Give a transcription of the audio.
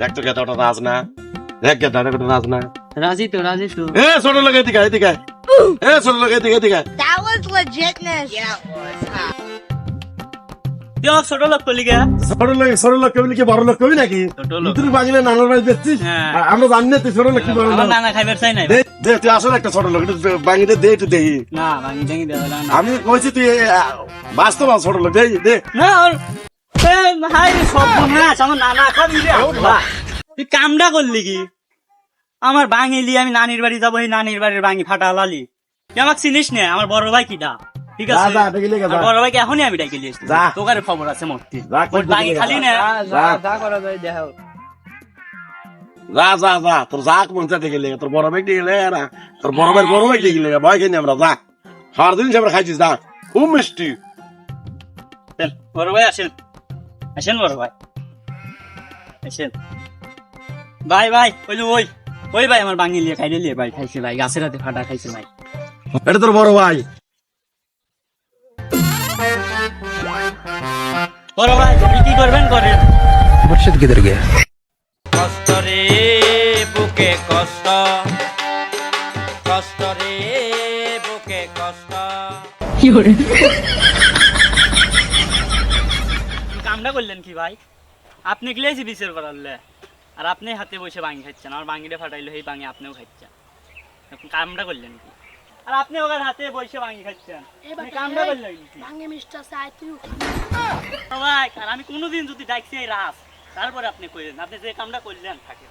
দেখ তো গেদা ওটা রাজ না দেখ গেদা ওটা রাজ না রাজি তো রাজি তো এ ছোট লোক এদিকে এদিকে। এ ছোট লোক এদিকে এদিকে। That was legitness. Yeah, it was. তুই আমার ছোট লোক করলি গে ছোট লোক ছোট লোক কবি কি বড় লোক কবি নাকি ছোট লোক। তুই বাঙালি নানার বাড়ি দেখছিস হ্যাঁ। আর আমরা জানি না তুই ছোট লোক কি বড় আমার লোক নানা খাইবার চাই নাই দে দে, তুই আসলে একটা ছোট লোক একটু বাঙিতে দে একটু দেই না ভাঙি টাঙি দেওয়া না আমি কইছি তুই আ, বাস্তব আ, ছোট লোক দে দে না ওর আমার নানা খাবি রে আল্লাহ। তুই কামটা করলি কি? আমার বাঙিলি আমি নানির বাড়ি যাব এই নানির বাড়ির বাঙি ফাটা লালি তুই আমাকে চিনিস না? আমার বড় ভাই কিটা ঠিক আছে। আমার বড় ভাইকে এখনই আমি ডাকি যা। তোকার খবর আছে মূর্তি যা, বাঙি খালি না। যা। যা করা যায় দেখাও। যা যা যা তোর যাক মন চাতে গেলে তোর বড় ভাই গেলে না তোর বড় ভাই বড় ভাই গেলে ভয় খাইনি আমরা যা। দিন আমরা খাইছিস যা। খুব মিষ্টি। বড় ভাই আসেন। আসেন বড় ভাই। আসেন। ভাই ভাই ওই ওই ওই ভাই আমার বাঙি লিয়ে খাই লিয়ে ভাই খাইছে ভাই গাছের হাতে ফাটা খাইছে ভাই। এটা তোর বড় ভাই। বড় ভাই তুমি কি করবেন করেন? মুর্শিদ কিদার গিয়া? কষ্ট রে বুকে কষ্ট। কষ্ট রে বুকে কষ্ট। কি কামটা করলেন কি ভাই? আপনি গিলেছি বিচার করালে আর আপনি হাতে বসে বাঙি খাচ্ছেন আর বাঙিটা ফাটাইলো এই বাঙি আপনিও খাচ্ছেন। কামটা করলেন কি? আর আপনি ওখানে হাতে বসে বাঙি খাচ্ছেন। কামটা করলেন কি? ভাই আর আমি কোনোদিন যদি ডাকছি এই রাস। তারপরে আপনি কইলেন আপনি যে কামটা করলেন থাকে।